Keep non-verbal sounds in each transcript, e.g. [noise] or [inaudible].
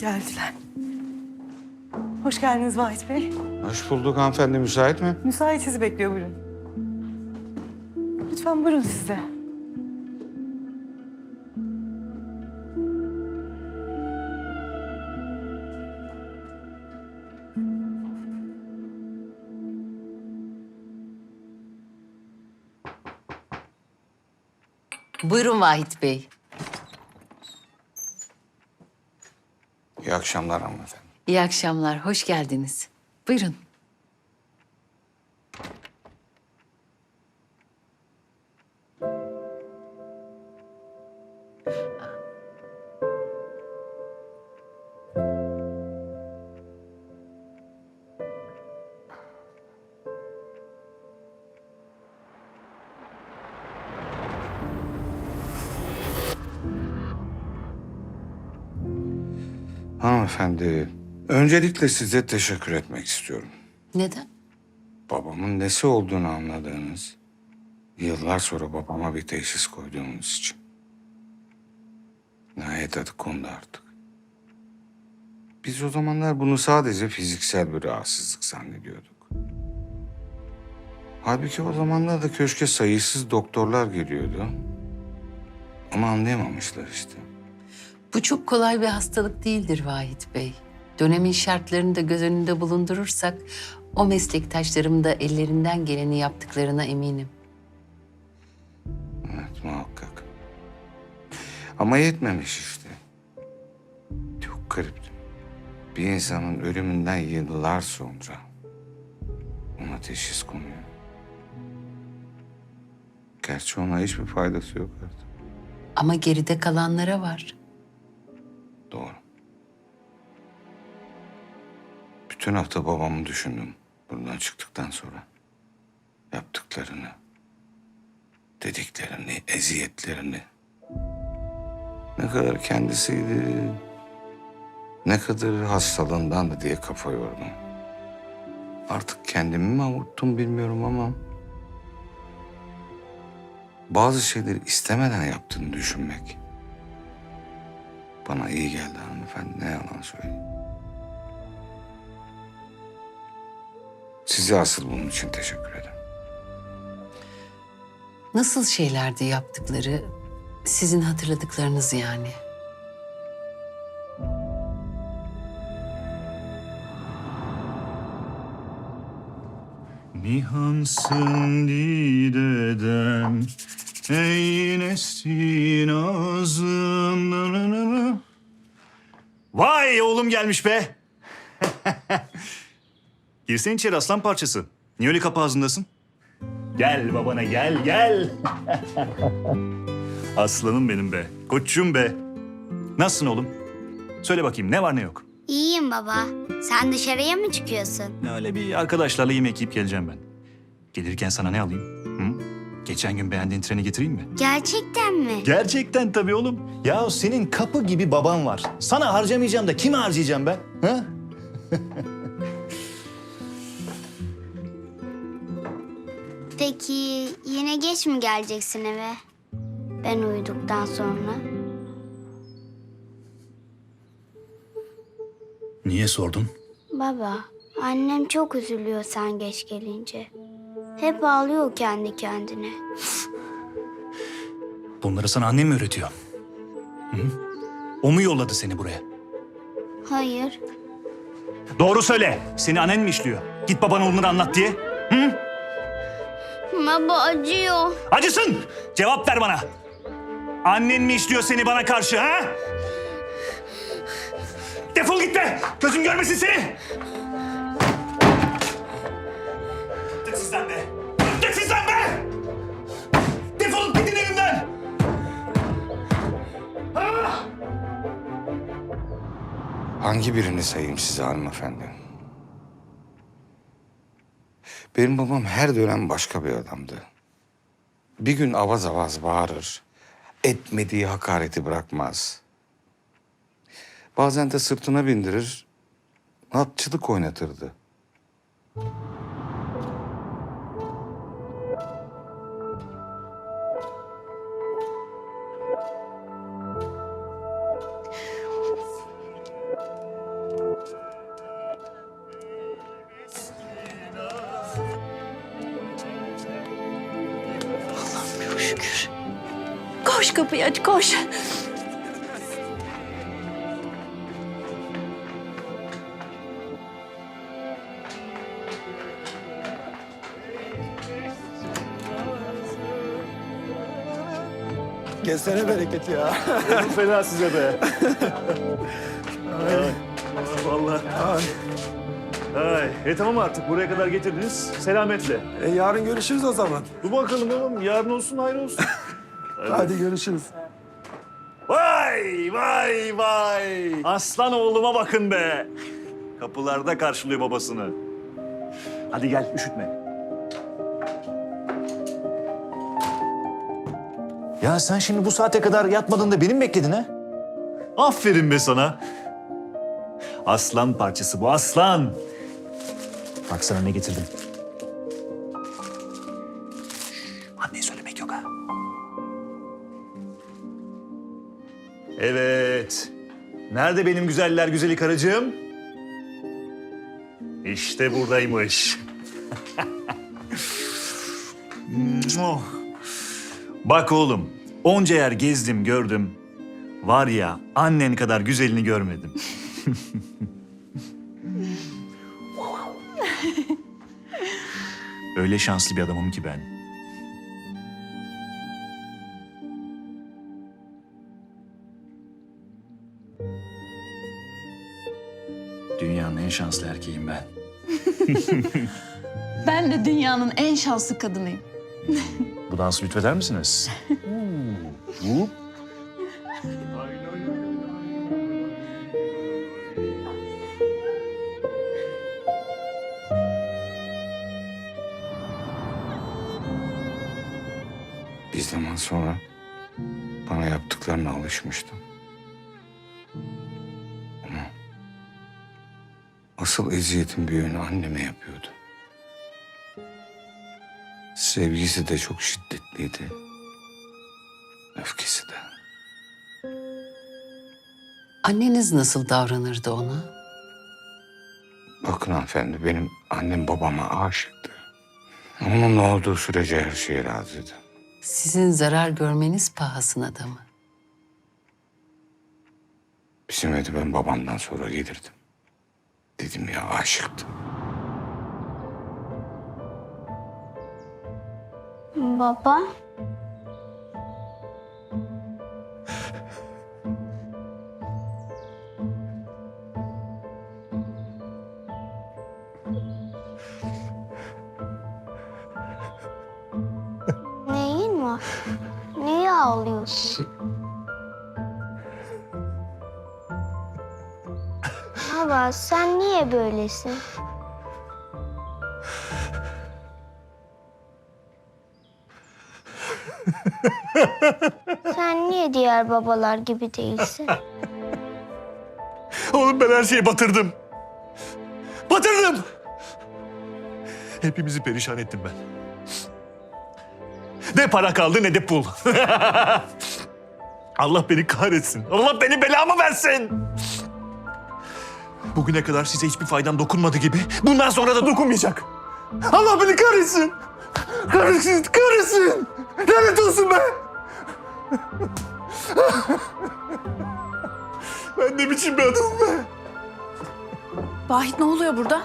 Geldiler. Hoş geldiniz Vahit Bey. Hoş bulduk hanımefendi. Müsait mi? Müsait sizi bekliyor buyurun. Lütfen buyurun siz de. Buyurun Vahit Bey. İyi akşamlar hanımefendi. İyi akşamlar, hoş geldiniz. Buyurun. Hanımefendi, öncelikle size teşekkür etmek istiyorum. Neden? Babamın nesi olduğunu anladığınız, yıllar sonra babama bir teşhis koyduğunuz için. Nihayet adı kondu artık. Biz o zamanlar bunu sadece fiziksel bir rahatsızlık zannediyorduk. Halbuki o zamanlar da köşke sayısız doktorlar geliyordu. Ama anlayamamışlar işte. Bu çok kolay bir hastalık değildir Vahit Bey. Dönemin şartlarını da göz önünde bulundurursak... ...o meslektaşlarım da ellerinden geleni yaptıklarına eminim. Evet muhakkak. Ama yetmemiş işte. Çok garip. Bir insanın ölümünden yıllar sonra ona teşhis konuyor. Gerçi ona hiçbir faydası yok artık. Ama geride kalanlara var. Doğru. Bütün hafta babamı düşündüm buradan çıktıktan sonra. Yaptıklarını, dediklerini, eziyetlerini. Ne kadar kendisiydi, ne kadar hastalığındandı diye kafa yordum. Artık kendimi mi avuttum bilmiyorum ama... ...bazı şeyleri istemeden yaptığını düşünmek... Bana iyi geldi hanımefendi. Ne yalan söyleyeyim. Size asıl bunun için teşekkür ederim. Nasıl şeylerdi yaptıkları, sizin hatırladıklarınız yani. Nihansın dideden Ey na na. Vay oğlum gelmiş be. [laughs] Girsene içeri aslan parçası. Niye öyle kapı ağzındasın? Gel babana gel gel. [laughs] Aslanım benim be. Koçum be. Nasılsın oğlum? Söyle bakayım ne var ne yok. İyiyim baba. Sen dışarıya mı çıkıyorsun? Öyle bir arkadaşlarla yemek yiyip geleceğim ben. Gelirken sana ne alayım? Hı? Geçen gün beğendiğin treni getireyim mi? Gerçekten mi? Gerçekten tabii oğlum. Ya senin kapı gibi baban var. Sana harcamayacağım da kime harcayacağım ben? Ha? [laughs] Peki yine geç mi geleceksin eve? Ben uyuduktan sonra. Niye sordun? Baba, annem çok üzülüyor sen geç gelince. Hep ağlıyor kendi kendine. Bunları sana annem mi öğretiyor? Hı? O mu yolladı seni buraya? Hayır, Doğru söyle. Seni annen mi işliyor? Git babana onları anlat diye. baba acıyor. Acısın. Cevap ver bana. Annen mi işliyor seni bana karşı ha? Defol git be. Gözüm görmesin seni. Hangi birini sayayım size hanımefendi? Benim babam her dönem başka bir adamdı. Bir gün avaz avaz bağırır. Etmediği hakareti bırakmaz. Bazen de sırtına bindirir. Atçılık oynatırdı. Aç koş. Kesene bereket ya. Fena size be. Ay, vallahi. Ay, e tamam artık buraya kadar getirdiniz. Selametle. E, yarın görüşürüz o zaman. Dur bakalım oğlum. Yarın olsun hayır olsun. [laughs] Hadi görüşürüz. Vay vay vay. Aslan oğluma bakın be. Kapılarda karşılıyor babasını. Hadi gel üşütme. Ya sen şimdi bu saate kadar yatmadın da beni mi bekledin ha? Aferin be sana. Aslan parçası bu aslan. Bak sana ne getirdim. Anneye söylemek yok ha. Evet. Nerede benim güzeller güzeli karıcığım? İşte buradaymış. [laughs] Bak oğlum, onca yer gezdim gördüm. Var ya annen kadar güzelini görmedim. [laughs] Öyle şanslı bir adamım ki ben. En şanslı erkeğim ben. [laughs] Ben de dünyanın en şanslı kadınıyım. Bu dansı lütfeder misiniz? [laughs] Hop. Bir zaman sonra bana yaptıklarına alışmıştım. Asıl eziyetin büyüğünü anneme yapıyordu. Sevgisi de çok şiddetliydi. Öfkesi de. Anneniz nasıl davranırdı ona? Bakın hanımefendi benim annem babama aşıktı. Onunla olduğu sürece her şeye razıydı. Sizin zarar görmeniz pahasına da mı? Bizim evde ben babamdan sonra gelirdim. Dedim ya aşıktım. Baba. Neyin var? Niye ağlıyorsun? Baba sen niye böylesin? Sen niye diğer babalar gibi değilsin? Oğlum ben her şeyi batırdım. Batırdım. Hepimizi perişan ettim ben. Ne para kaldı ne de pul. [laughs] Allah beni kahretsin. Allah beni belamı versin. Bugüne kadar size hiçbir faydam dokunmadı gibi bundan sonra da dokunmayacak. Allah beni kahretsin. Kahretsin, kahretsin. Lanet olsun be. Ben ne biçim bir adamım be. Vahit ne oluyor burada?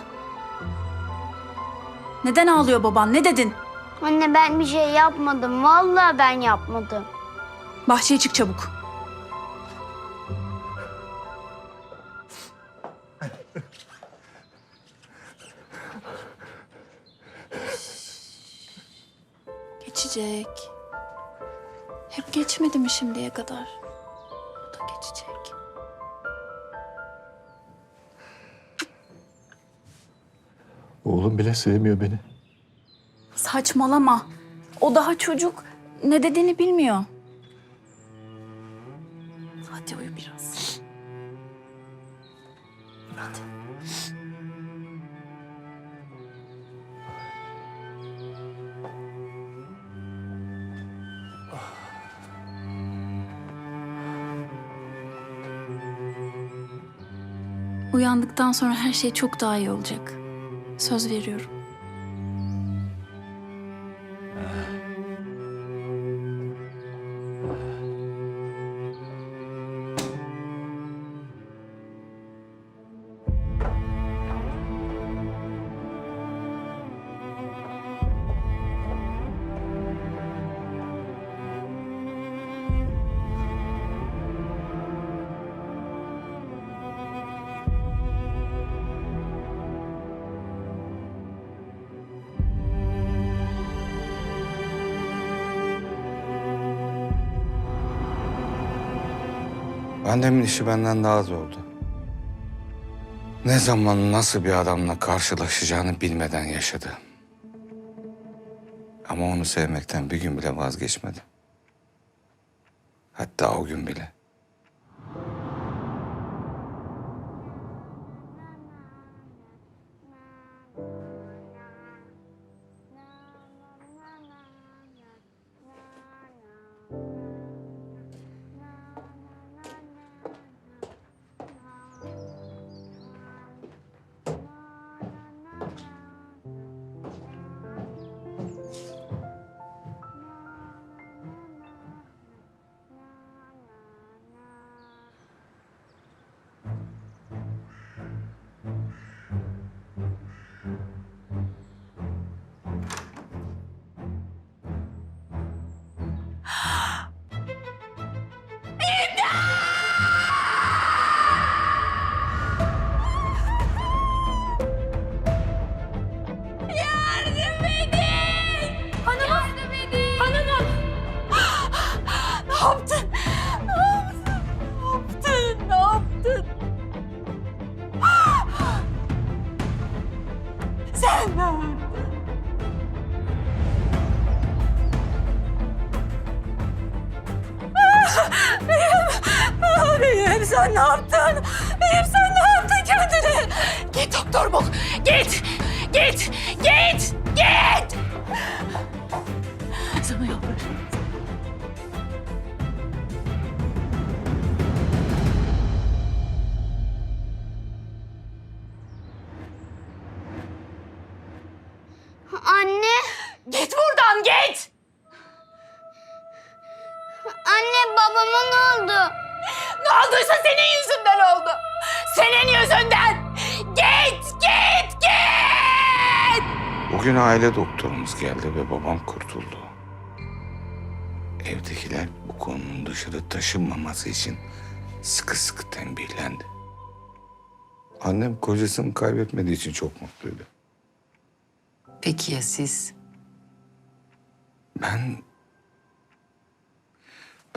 Neden ağlıyor baban? Ne dedin? Anne ben bir şey yapmadım. Vallahi ben yapmadım. Bahçeye çık çabuk. Geçecek. Hep geçmedi mi şimdiye kadar? Bu da geçecek. Oğlum bile sevmiyor beni. Saçmalama. O daha çocuk. Ne dediğini bilmiyor. Hadi uyu biraz. Hadi. Uyandıktan sonra her şey çok daha iyi olacak. Söz veriyorum. Annemin işi benden daha zordu. Ne zaman nasıl bir adamla karşılaşacağını bilmeden yaşadı. Ama onu sevmekten bir gün bile vazgeçmedi. Hatta o gün bile. Aile doktorumuz geldi ve babam kurtuldu. Evdekiler bu konunun dışarı taşınmaması için sıkı sıkı tembihlendi. Annem kocasını kaybetmediği için çok mutluydu. Peki ya siz? Ben...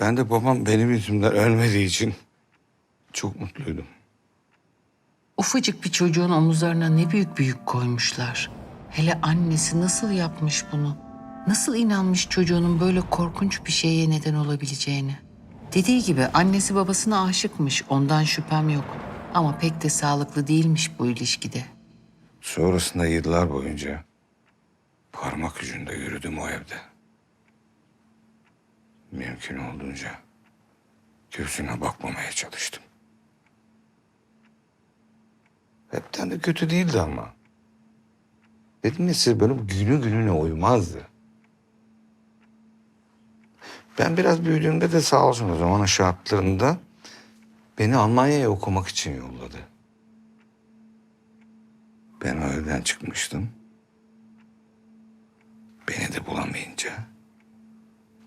Ben de babam benim yüzümden ölmediği için çok mutluydum. Ufacık bir çocuğun omuzlarına ne büyük büyük koymuşlar. Hele annesi nasıl yapmış bunu? Nasıl inanmış çocuğunun böyle korkunç bir şeye neden olabileceğine? Dediği gibi annesi babasına aşıkmış, ondan şüphem yok. Ama pek de sağlıklı değilmiş bu ilişkide. Sonrasında yıllar boyunca parmak ucunda yürüdüm o evde. Mümkün olduğunca gözüne bakmamaya çalıştım. Hepten de kötü değildi ama. Dedim ya size böyle günü gününe uymazdı. Ben biraz büyüdüğümde de sağ olsun o zaman şartlarında beni Almanya'ya okumak için yolladı. Ben o evden çıkmıştım. Beni de bulamayınca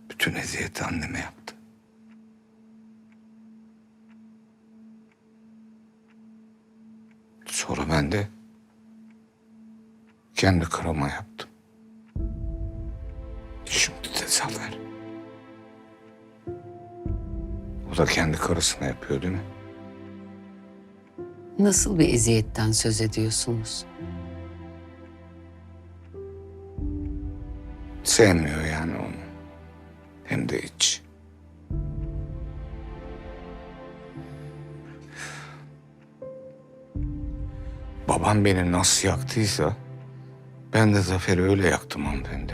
bütün eziyeti anneme yaptı. Sonra ben de kendi karıma yaptım. Şimdi de Zafer. O da kendi karısına yapıyor değil mi? Nasıl bir eziyetten söz ediyorsunuz? Sevmiyor yani onu. Hem de hiç. Babam beni nasıl yaktıysa ben de Zafer'i öyle yaktım hanımefendi.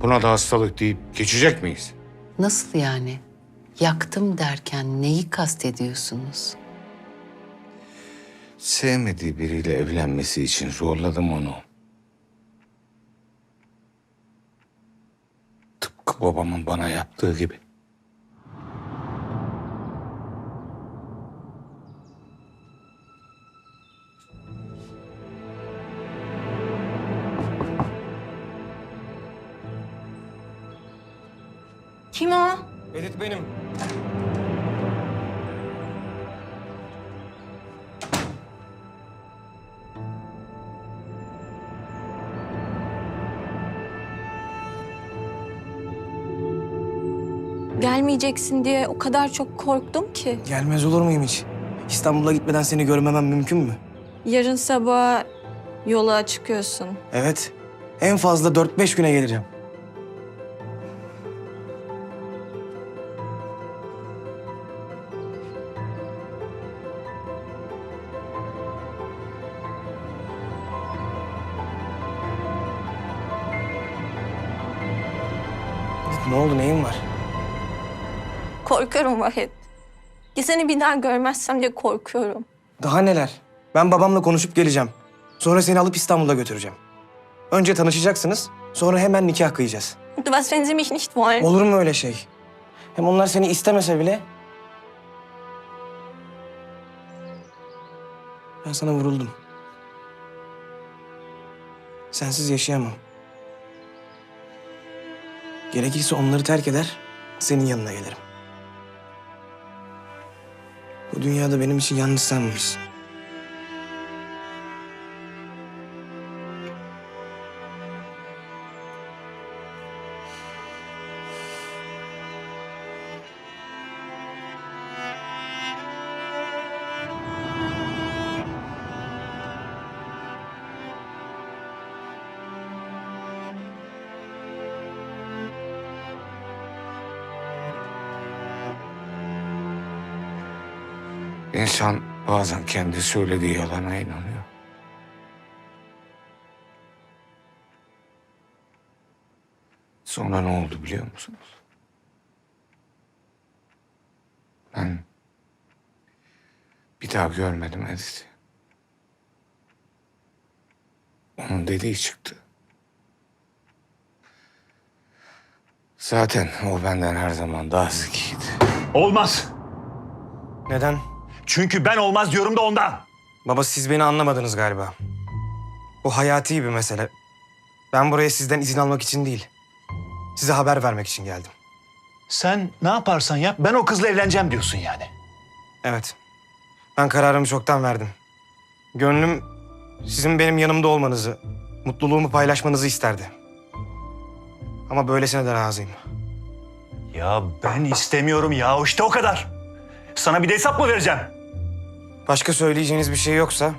Buna da hastalık deyip geçecek miyiz? Nasıl yani? Yaktım derken neyi kastediyorsunuz? Sevmediği biriyle evlenmesi için zorladım onu. Tıpkı babamın bana yaptığı gibi. Benim. gelmeyeceksin diye o kadar çok korktum ki. Gelmez olur muyum hiç? İstanbul'a gitmeden seni görmemem mümkün mü? Yarın sabah yola çıkıyorsun. Evet. En fazla 4-5 güne geleceğim. Korkuyorum Vahit. Ya seni bir daha görmezsem diye korkuyorum. Daha neler? Ben babamla konuşup geleceğim. Sonra seni alıp İstanbul'a götüreceğim. Önce tanışacaksınız, sonra hemen nikah kıyacağız. Du was, wenn sie mich nicht wollen? Olur mu öyle şey? Hem onlar seni istemese bile... Ben sana vuruldum. Sensiz yaşayamam. Gerekirse onları terk eder, senin yanına gelirim. Bu dünyada benim için yalnız sen varsın. İnsan bazen kendi söylediği yalana inanıyor. Sonra ne oldu biliyor musunuz? Ben bir daha görmedim Edith'i. Onun dediği çıktı. Zaten o benden her zaman daha zekiydi. Olmaz. Neden? Çünkü ben olmaz diyorum da ondan. Baba siz beni anlamadınız galiba. Bu hayati bir mesele. Ben buraya sizden izin almak için değil. Size haber vermek için geldim. Sen ne yaparsan yap ben o kızla evleneceğim diyorsun yani. Evet. Ben kararımı çoktan verdim. Gönlüm sizin benim yanımda olmanızı, mutluluğumu paylaşmanızı isterdi. Ama böylesine de razıyım. Ya ben istemiyorum ya işte o kadar. Sana bir de hesap mı vereceğim? Başka söyleyeceğiniz bir şey yoksa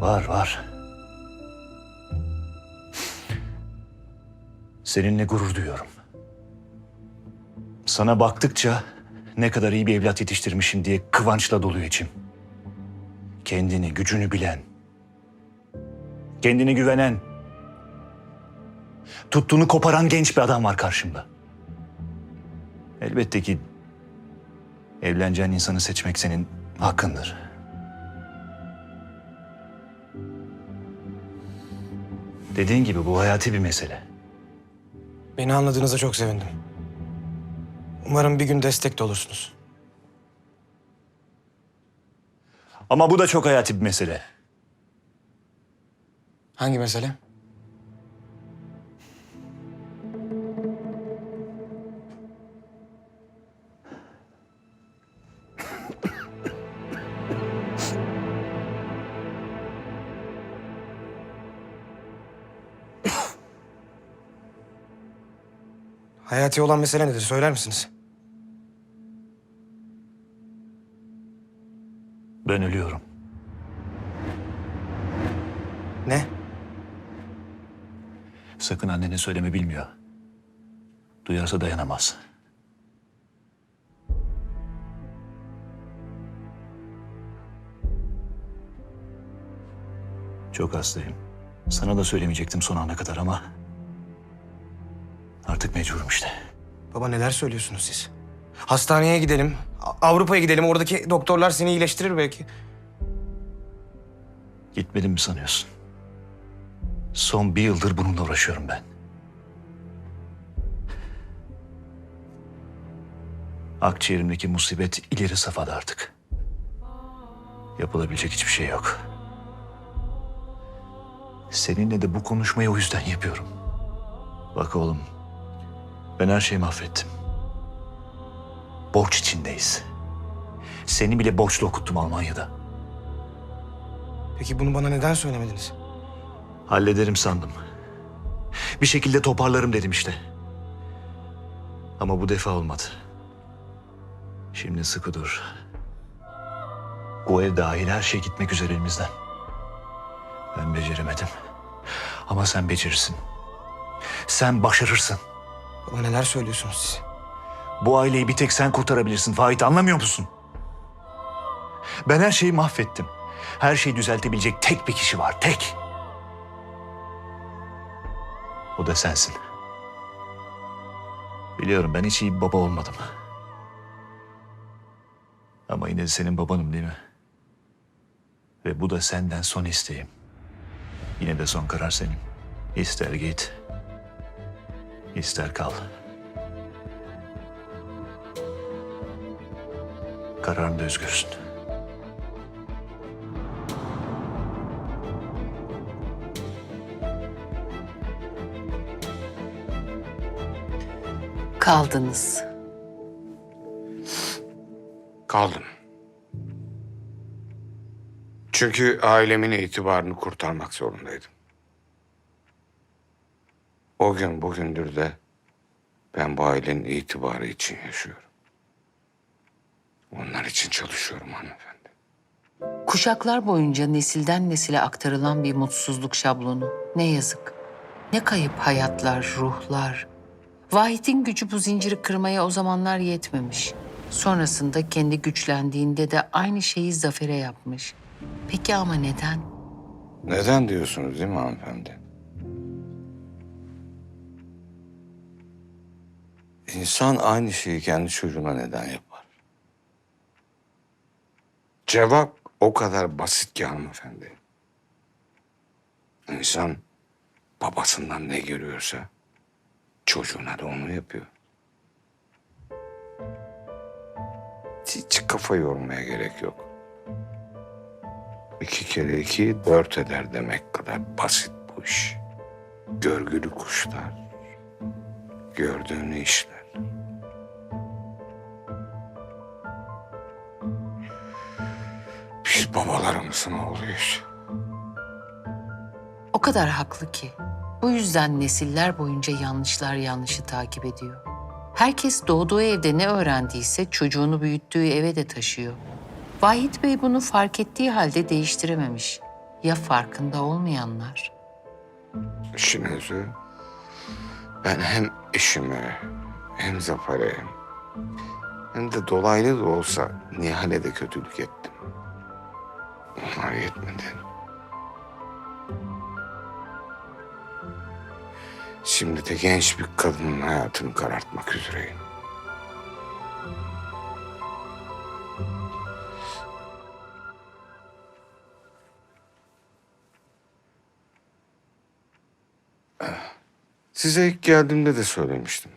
Var var. Seninle gurur duyuyorum. Sana baktıkça ne kadar iyi bir evlat yetiştirmişim diye kıvançla doluyor içim. Kendini, gücünü bilen, kendine güvenen, tuttuğunu koparan genç bir adam var karşımda. Elbette ki evleneceğin insanı seçmek senin hakkındır. Dediğin gibi bu hayati bir mesele. beni anladığınıza çok sevindim. Umarım bir gün destek de olursunuz. Ama bu da çok hayati bir mesele. Hangi mesele? Hayati olan mesele nedir? Söyler misiniz? Ben ölüyorum. Ne? Sakın annene söyleme bilmiyor. Duyarsa dayanamaz. Çok hastayım. Sana da söylemeyecektim son ana kadar ama... Artık mecburum işte. Baba neler söylüyorsunuz siz? Hastaneye gidelim. Avrupa'ya gidelim. Oradaki doktorlar seni iyileştirir belki. Gitmedim mi sanıyorsun? Son bir yıldır bununla uğraşıyorum ben. Akciğerimdeki musibet ileri safhada artık. Yapılabilecek hiçbir şey yok. Seninle de bu konuşmayı o yüzden yapıyorum. Bak oğlum, ben her şeyi mahvettim. Borç içindeyiz. Seni bile borçlu okuttum Almanya'da. Peki bunu bana neden söylemediniz? Hallederim sandım. Bir şekilde toparlarım dedim işte. Ama bu defa olmadı. Şimdi sıkı dur. Bu ev dahil her şey gitmek üzere elimizden. Ben beceremedim. Ama sen becerirsin. Sen başarırsın. Baba neler söylüyorsunuz siz? Bu aileyi bir tek sen kurtarabilirsin Fahit anlamıyor musun? Ben her şeyi mahvettim. Her şeyi düzeltebilecek tek bir kişi var, tek. Da sensin. Biliyorum ben hiç iyi bir baba olmadım. Ama yine de senin babanım değil mi? Ve bu da senden son isteğim. Yine de son karar senin. İster git, ister kal. Kararında özgürsün. Kaldınız. Kaldım. Çünkü ailemin itibarını kurtarmak zorundaydım. O gün bugündür de ben bu ailenin itibarı için yaşıyorum. Onlar için çalışıyorum hanımefendi. Kuşaklar boyunca nesilden nesile aktarılan bir mutsuzluk şablonu. Ne yazık. Ne kayıp hayatlar, ruhlar. Vahit'in gücü bu zinciri kırmaya o zamanlar yetmemiş. Sonrasında kendi güçlendiğinde de aynı şeyi Zafer'e yapmış. Peki ama neden? Neden diyorsunuz değil mi hanımefendi? İnsan aynı şeyi kendi çocuğuna neden yapar? Cevap o kadar basit ki hanımefendi. İnsan babasından ne görüyorsa çocuğuna da onu yapıyor. Hiç kafa yormaya gerek yok. İki kere iki dört eder demek kadar basit bu iş. Görgülü kuşlar. Gördüğünü işler. Biz babalarımızın oğluyuz. O kadar haklı ki. Bu yüzden nesiller boyunca yanlışlar yanlışı takip ediyor. Herkes doğduğu evde ne öğrendiyse çocuğunu büyüttüğü eve de taşıyor. Vahit Bey bunu fark ettiği halde değiştirememiş. Ya farkında olmayanlar? İşin özü ben hem eşime hem Zafer'e hem de dolaylı da olsa Nihal'e de kötülük ettim. Onlar yetmedi. Şimdi de genç bir kadının hayatını karartmak üzereyim. Size ilk geldiğimde de söylemiştim.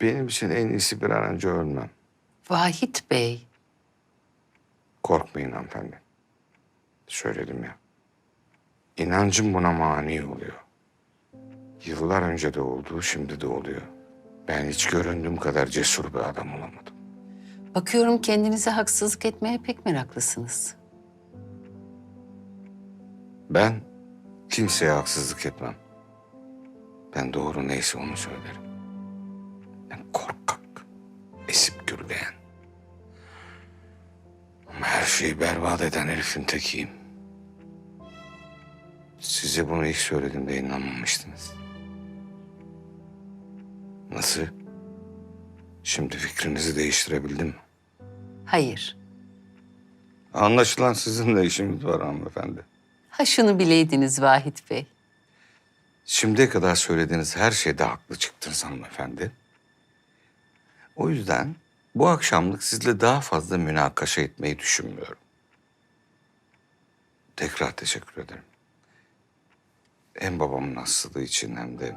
Benim için en iyisi bir an önce ölmem. Vahit Bey, Korkmayın hanımefendi. Söyledim ya. İnancım buna mani oluyor. Yıllar önce de oldu, şimdi de oluyor. Ben hiç göründüğüm kadar cesur bir adam olamadım. bakıyorum kendinize haksızlık etmeye pek meraklısınız. Ben kimseye haksızlık etmem. Ben doğru neyse onu söylerim. Ben korkak, esip gürleyen. Ama her şeyi berbat eden herifin tekiyim. Size bunu ilk söylediğimde inanmamıştınız. Nasıl? Şimdi fikrinizi değiştirebildim mi? Hayır. Anlaşılan sizinle işimiz var hanımefendi. Ha şunu bileydiniz Vahit Bey. Şimdiye kadar söylediğiniz her şeyde haklı çıktınız hanımefendi. O yüzden bu akşamlık sizle daha fazla münakaşa etmeyi düşünmüyorum. Tekrar teşekkür ederim. Hem babamın hastalığı için hem de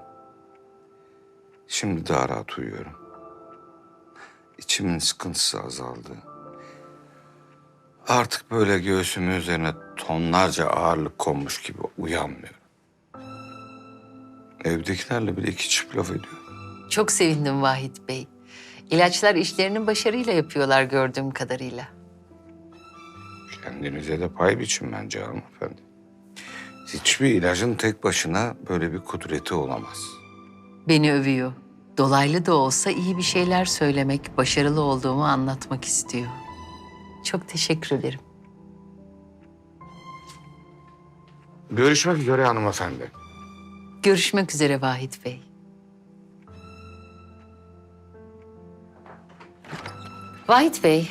şimdi daha rahat uyuyorum. İçimin sıkıntısı azaldı. Artık böyle göğsümün üzerine tonlarca ağırlık konmuş gibi uyanmıyorum. Evdekilerle bile iki çift laf ediyor. Çok sevindim Vahit Bey. İlaçlar işlerini başarıyla yapıyorlar gördüğüm kadarıyla. Kendinize de pay biçin bence hanımefendi. Hiçbir ilacın tek başına böyle bir kudreti olamaz. Beni övüyor. Dolaylı da olsa iyi bir şeyler söylemek, başarılı olduğumu anlatmak istiyor. Çok teşekkür ederim. Görüşmek üzere hanımefendi. Görüşmek üzere Vahit Bey. Vahit Bey.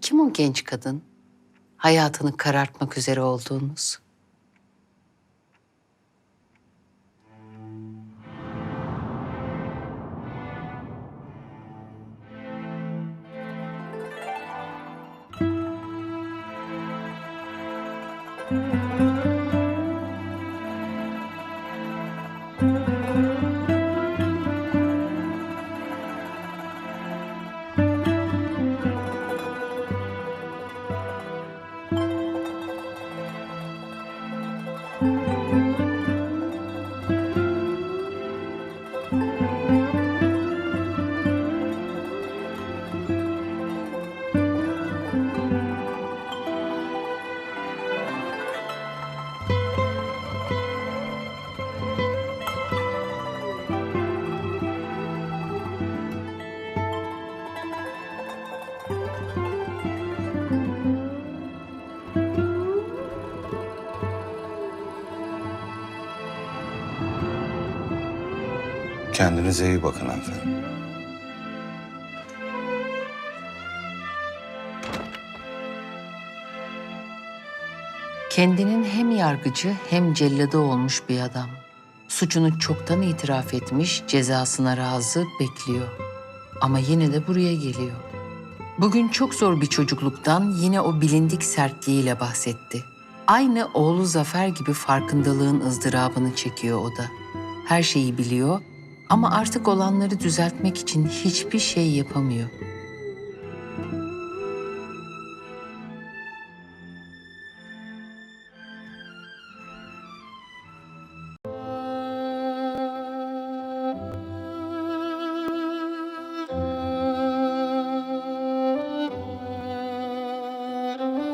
Kim o genç kadın? Hayatını karartmak üzere olduğunuz. Kendinize iyi bakın hanımefendi. Kendinin hem yargıcı hem celladı olmuş bir adam. Suçunu çoktan itiraf etmiş, cezasına razı bekliyor. Ama yine de buraya geliyor. Bugün çok zor bir çocukluktan yine o bilindik sertliğiyle bahsetti. Aynı oğlu Zafer gibi farkındalığın ızdırabını çekiyor o da. Her şeyi biliyor ama artık olanları düzeltmek için hiçbir şey yapamıyor.